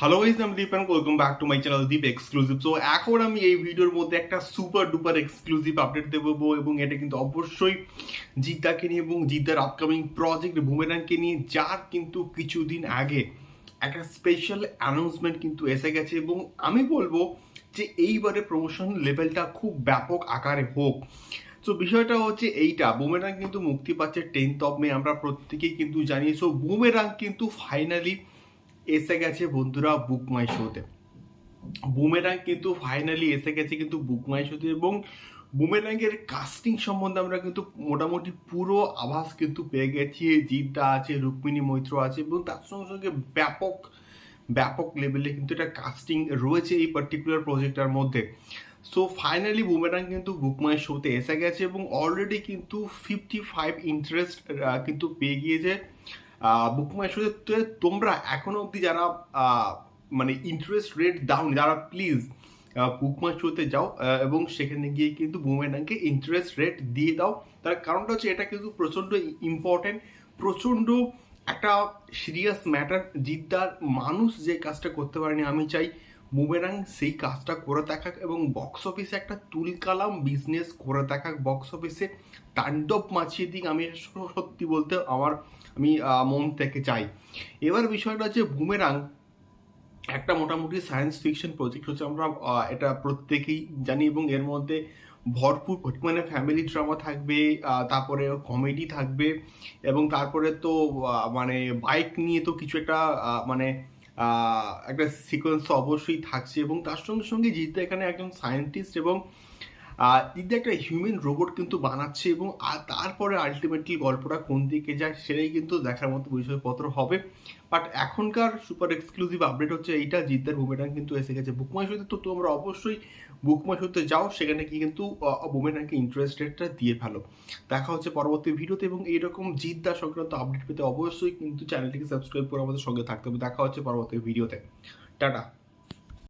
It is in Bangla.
হ্যালো আমি Deep and welcome back to my channel Deep exclusive so এখন আমি এই ভিডিওর মধ্যে একটা সুপার ডুপার এক্সক্লুসিভ আপডেট দেবো এবং এটা কিন্তু অবশ্যই জিদ্দাকে নিয়ে এবং জিদ্দার আপকামিং প্রজেক্ট বুমেরানকে নিয়ে, যার কিন্তু কিছুদিন আগে একটা স্পেশাল অ্যানাউন্সমেন্ট কিন্তু এসে গেছে। এবং আমি বলব যে এইবারে প্রমোশন লেভেলটা খুব ব্যাপক আকারে হোক। সো বিষয়টা হচ্ছে এইটা বুমেরাং কিন্তু মুক্তি পাচ্ছে টেন্থ অফ মে আমরা প্রত্যেকেই কিন্তু জানি। সো বুমেরাং কিন্তু ফাইনালি এসে গেছে বন্ধুরা বুক মাই শোতে বুমেরাং কিন্তু ফাইনালি এসে গেছে কিন্তু বুক মাই শোতে এবং বুমেরাঙ্গের কাস্টিং সম্বন্ধে আমরা কিন্তু মোটামুটি পুরো আভাস কিন্তু পেয়ে গেছি। জিদ্দা আছে, রুক্মিণী মৈত্র আছে এবং তার সঙ্গে সঙ্গে ব্যাপক ব্যাপক লেভেলে কিন্তু এটা কাস্টিং রয়েছে এই পার্টিকুলার প্রজেক্টটার মধ্যে। সো ফাইনালি বুমেরাং কিন্তু বুকমাই শোতে এসে গেছে এবং অলরেডি কিন্তু ফিফটি ফাইভ ইন্টারেস্ট কিন্তু পেয়ে গিয়েছে। বুকমাই শোতে তোমরা এখনও অবধি যারা মানে ইন্টারেস্ট রেট দাওনি যারা প্লিজ বুকমাই শোতে যাও এবং সেখানে গিয়ে কিন্তু বুমেনাকে ইন্টারেস্ট রেট দিয়ে দাও। তার কারণটা হচ্ছে এটা কিন্তু প্রচণ্ড ইম্পর্টেন্ট প্রচণ্ড একটা সিরিয়াস ম্যাটার জিদ্দার মানুষ যে কাজটা করতে পারেনি, আমি চাই বুমেরাং সেই কাজটা করে দেখাক এবং বক্স অফিসে একটা তুলকালাম বিজনেস করে দেখাক বক্স অফিসে তাণ্ডব মাছিয়ে দিক, আমি সত্যি বলতে আমার, আমি মন থেকে চাই। এবার বিষয়টা হচ্ছে বুমেরাং একটা মোটামুটি সায়েন্স ফিকশন প্রজেক্ট হচ্ছে। আমরা এটা প্রত্যেকেই জানি এবং এর মধ্যে ভরপুর পরিমাণে ফ্যামিলি ড্রামা থাকবে তারপরে কমেডি থাকবে এবং তারপরে তো মানে বাইক নিয়ে তো কিছু একটা মানে একটা সিকোয়েন্স তো অবশ্যই থাকছে এবং তার সঙ্গে সঙ্গে জিতদা এখানে একজন সায়েন্টিস্ট এবং জিদ্দা একটা হিউম্যান রোবট কিন্তু বানাচ্ছে এবং তারপরে আলটিমেটলি গল্পটা কোন দিকে যায় সেটাই কিন্তু দেখার মতো বিষয়পত্র হবে। বাট এখনকার সুপার এক্সক্লুসিভ আপডেট হচ্ছে এইটা জিদ্দার বুমেরাং কিন্তু এসে গেছে। বুকমাই শোতে তো তোমরা অবশ্যই বুকমাই শোতে যাও, সেখানে কি কিন্তু বুমেরাংকে ইন্টারেস্ট রেটটা দিয়ে ফেলো। দেখা হচ্ছে পরবর্তী ভিডিওতে এবং এইরকম জিদ্দা সংক্রান্ত আপডেট পেতে অবশ্যই কিন্তু চ্যানেলটিকে সাবস্ক্রাইব করে আমাদের সঙ্গে থাকতে হবে। দেখা হচ্ছে পরবর্তী ভিডিওতে। টাটা।